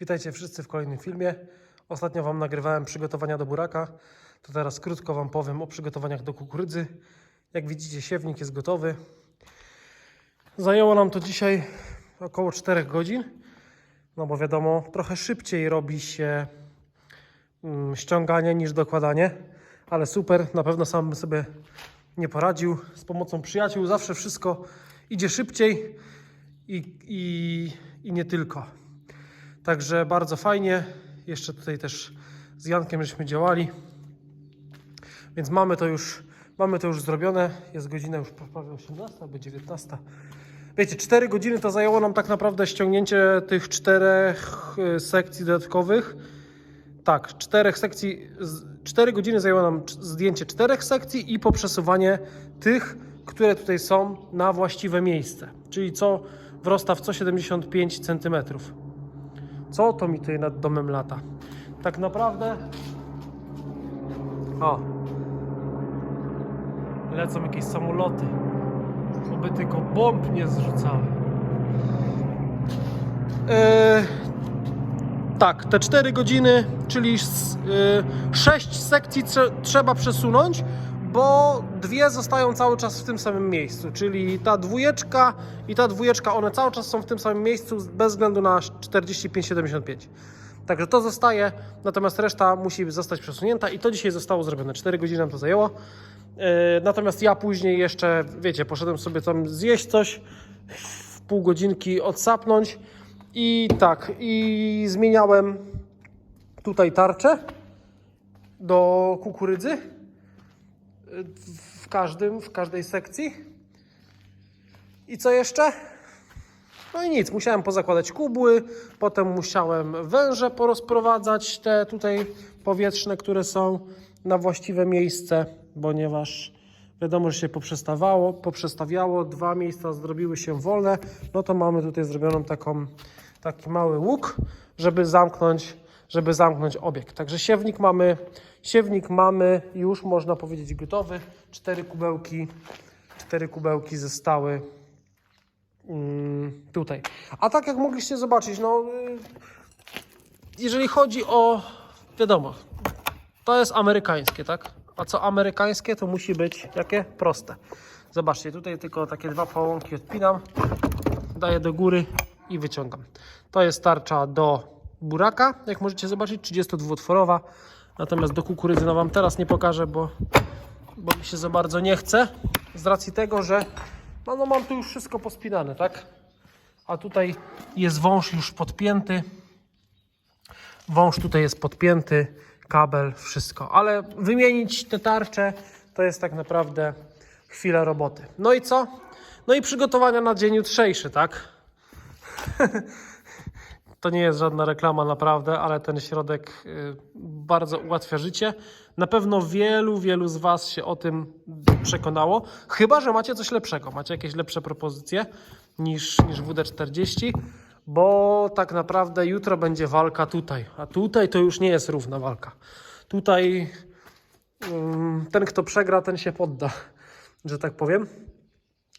Witajcie wszyscy w kolejnym filmie. Ostatnio Wam nagrywałem przygotowania do buraka. To teraz krótko Wam powiem o przygotowaniach do kukurydzy. Jak widzicie, siewnik jest gotowy. Zajęło nam to dzisiaj około 4 godzin. No bo wiadomo, trochę szybciej robi się mm, ściąganie niż dokładanie. Ale super, na pewno sam bym sobie nie poradził. Z pomocą przyjaciół zawsze wszystko idzie szybciej i, i, i nie tylko. Także bardzo fajnie. Jeszcze tutaj też z Jankiem żeśmy działali. Więc mamy to już, mamy to już zrobione. Jest godzina już prawie 18 albo 19. Wiecie, 4 godziny to zajęło nam tak naprawdę ściągnięcie tych czterech y, sekcji dodatkowych. Tak, czterech sekcji, 4 godziny zajęło nam zdjęcie czterech sekcji i poprzesuwanie tych, które tutaj są na właściwe miejsce. Czyli co wrosta w co 75 cm. Co to mi tutaj nad domem lata? Tak naprawdę. O. Lecą jakieś samoloty. Oby tylko bomb nie zrzucały. Eee, tak, te 4 godziny, czyli 6 sekcji trze- trzeba przesunąć, bo dwie zostają cały czas w tym samym miejscu, czyli ta dwójeczka i ta dwójeczka, one cały czas są w tym samym miejscu bez względu na 45-75. Także to zostaje, natomiast reszta musi zostać przesunięta i to dzisiaj zostało zrobione. 4 godziny nam to zajęło. E, Natomiast ja później jeszcze, wiecie, poszedłem sobie tam zjeść coś, w pół godzinki odsapnąć i tak, i zmieniałem tutaj tarczę do kukurydzy w każdym, w każdej sekcji. I co jeszcze? No i nic, musiałem pozakładać kubły, potem musiałem węże porozprowadzać, te tutaj powietrzne, które są na właściwe miejsce, ponieważ wiadomo, że się poprzestawało, poprzestawiało, dwa miejsca zrobiły się wolne, no to mamy tutaj zrobioną taką, taki mały łuk, żeby zamknąć, żeby zamknąć obieg. Także siewnik mamy, siewnik mamy już można powiedzieć gotowy, cztery kubełki, cztery kubełki zostały mm, tutaj. A tak jak mogliście zobaczyć, no y, jeżeli chodzi o wiadomo, to jest amerykańskie, tak? A co amerykańskie, to musi być jakie? Proste. Zobaczcie, tutaj tylko takie dwa połąki odpinam, daję do góry i wyciągam. To jest tarcza do buraka, jak możecie zobaczyć, 32-otworowa. Natomiast do kukurydzy no Wam teraz nie pokażę, bo, bo mi się za bardzo nie chce. Z racji tego, że no, no mam tu już wszystko pospinane, tak? A tutaj jest wąż już podpięty. Wąż tutaj jest podpięty, kabel, wszystko. Ale wymienić te tarcze to jest tak naprawdę chwila roboty. No i co? No i przygotowania na dzień jutrzejszy, tak? To nie jest żadna reklama naprawdę, ale ten środek y, bardzo ułatwia życie. Na pewno wielu, wielu z Was się o tym przekonało. Chyba, że macie coś lepszego, macie jakieś lepsze propozycje niż, niż WD-40, bo tak naprawdę jutro będzie walka tutaj, a tutaj to już nie jest równa walka. Tutaj ym, ten, kto przegra, ten się podda, że tak powiem.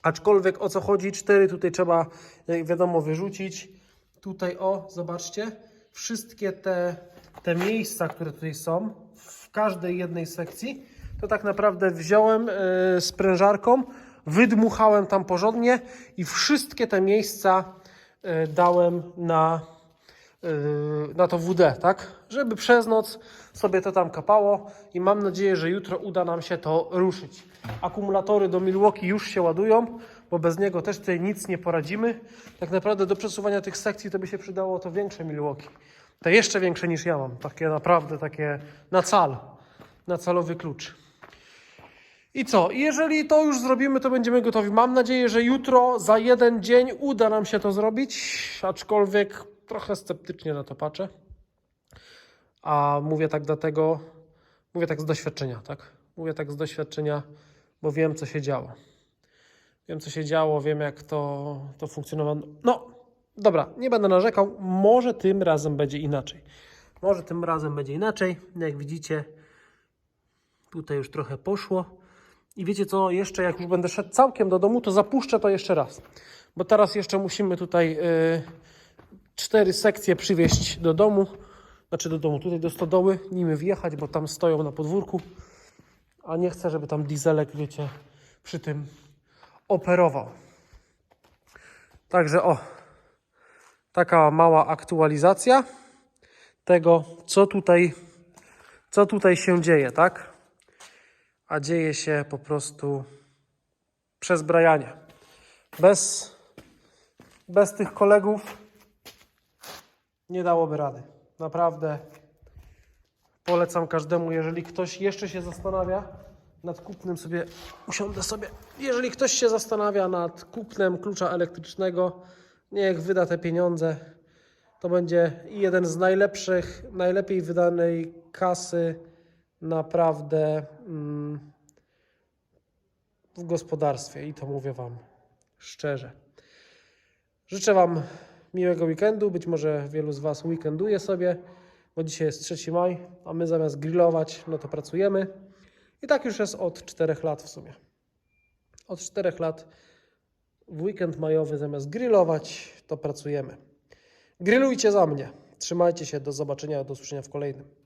Aczkolwiek o co chodzi, cztery tutaj trzeba, jak wiadomo, wyrzucić. Tutaj o, zobaczcie, wszystkie te, te miejsca, które tutaj są, w każdej jednej sekcji, to tak naprawdę wziąłem e, sprężarką, wydmuchałem tam porządnie i wszystkie te miejsca e, dałem na, e, na to WD, tak? Żeby przez noc sobie to tam kapało i mam nadzieję, że jutro uda nam się to ruszyć. Akumulatory do Milwaukee już się ładują, bo bez niego też tutaj nic nie poradzimy. Tak naprawdę do przesuwania tych sekcji to by się przydało to większe Milwaukee. To jeszcze większe niż ja mam. Takie naprawdę takie na cal. Na calowy klucz. I co? Jeżeli to już zrobimy, to będziemy gotowi. Mam nadzieję, że jutro za jeden dzień uda nam się to zrobić, aczkolwiek trochę sceptycznie na to patrzę. A mówię tak dlatego, mówię tak z doświadczenia, tak? Mówię tak z doświadczenia, bo wiem, co się działo. Wiem, co się działo, wiem, jak to, to funkcjonowało. No, dobra, nie będę narzekał. Może tym razem będzie inaczej. Może tym razem będzie inaczej. Jak widzicie, tutaj już trochę poszło. I wiecie co, jeszcze jak już będę szedł całkiem do domu, to zapuszczę to jeszcze raz. Bo teraz jeszcze musimy tutaj yy, cztery sekcje przywieźć do domu, znaczy do domu, tutaj do stodoły, nimi wjechać, bo tam stoją na podwórku, a nie chcę, żeby tam dieselek, wiecie, przy tym operował. Także o, taka mała aktualizacja tego, co tutaj, co tutaj się dzieje, tak? A dzieje się po prostu przezbrajanie. Bez, bez tych kolegów nie dałoby rady. Naprawdę polecam każdemu, jeżeli ktoś jeszcze się zastanawia nad kupnem sobie, usiądę sobie, jeżeli ktoś się zastanawia nad kupnem klucza elektrycznego, niech wyda te pieniądze. To będzie jeden z najlepszych, najlepiej wydanej kasy naprawdę mm, w gospodarstwie i to mówię Wam szczerze. Życzę Wam miłego weekendu. Być może wielu z Was weekenduje sobie, bo dzisiaj jest 3 maj, a my zamiast grillować, no to pracujemy. I tak już jest od 4 lat w sumie. Od 4 lat w weekend majowy zamiast grillować, to pracujemy. Grillujcie za mnie. Trzymajcie się, do zobaczenia, do usłyszenia w kolejnym.